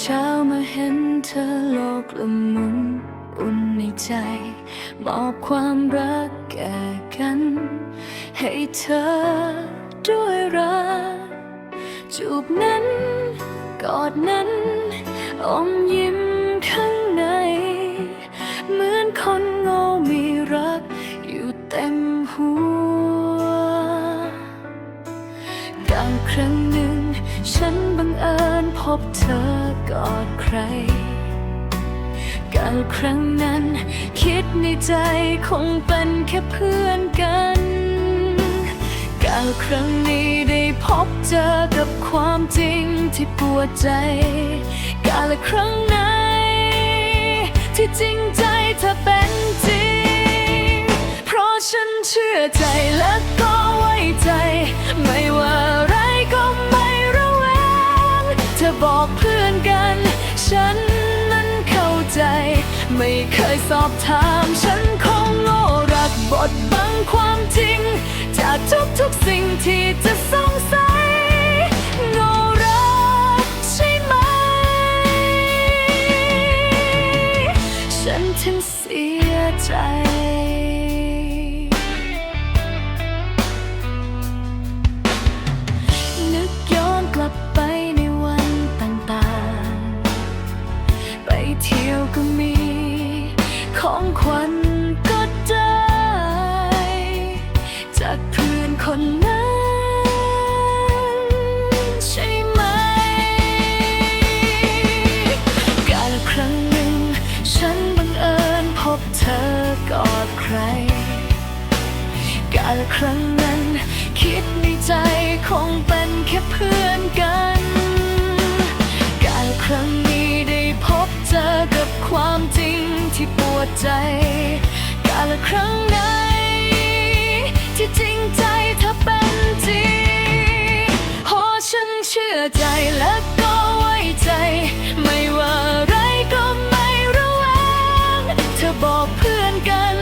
เช้ามาเห็นเธอโลกละมุนอุ่นในใจ มอบความรักแก่กัน ให้เธอด้วยรัก จูบนั้นกอดนั้นอมยิ้มข้างใน เหมือนคนโง่มีรักอยู่เต็มหัว พบเธอกอดใคร กาลครั้งนั้น คิดในใจคงเป็นแค่เพื่อนกันกาลครั้งนี้ได้พบเจอกับความจริงที่ปวดใจ กาละครั้งไหนที่จริงใจเธอเป็นจริง เพราะฉันเชื่อใจและก็ สอบถามฉันคงโง่รักบดบังความจริง จากทุกๆสิ่งที่จะสงสัยโง่รักใช่ไหม ฉันถึงเสียใจนึกย้อนกลับไปในวันต่างๆไปเที่ยวก็มี ของขวัญก็ได้ จากเพื่อนคนนั้น ใช่ไหม กาลครั้งหนึ่ง ฉันบังเอิญพบเธอกอดใคร กาลครั้งนั้น คิดในใจคงเป็นแค่เพื่อนกัน ดใจกาละครั้งไหนที่จริงใจเธอเป็นจริงเพราะฉันเชื่อใจและก็ไว้ใจ ไม่ว่าอะไรก็ไม่ระแวงเธอบอกเพื่อนกัน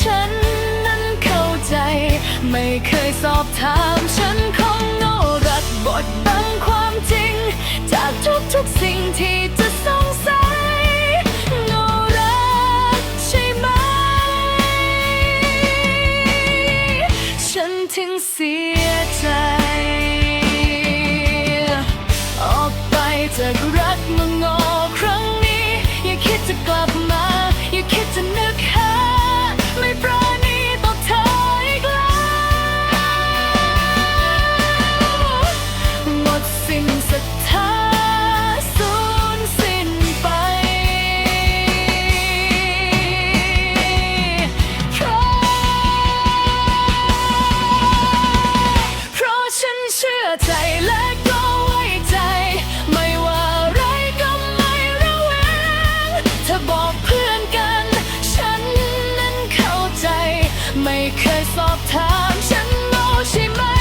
ฉันนั้นเข้าใจ ไม่เคยสอบถามฉันคงโง่รักบดบังความจริง จากทุกๆสิ่งที่ เสียใจ ออกไปจากรักมึง สอบถามฉันโง่ใช่ไหม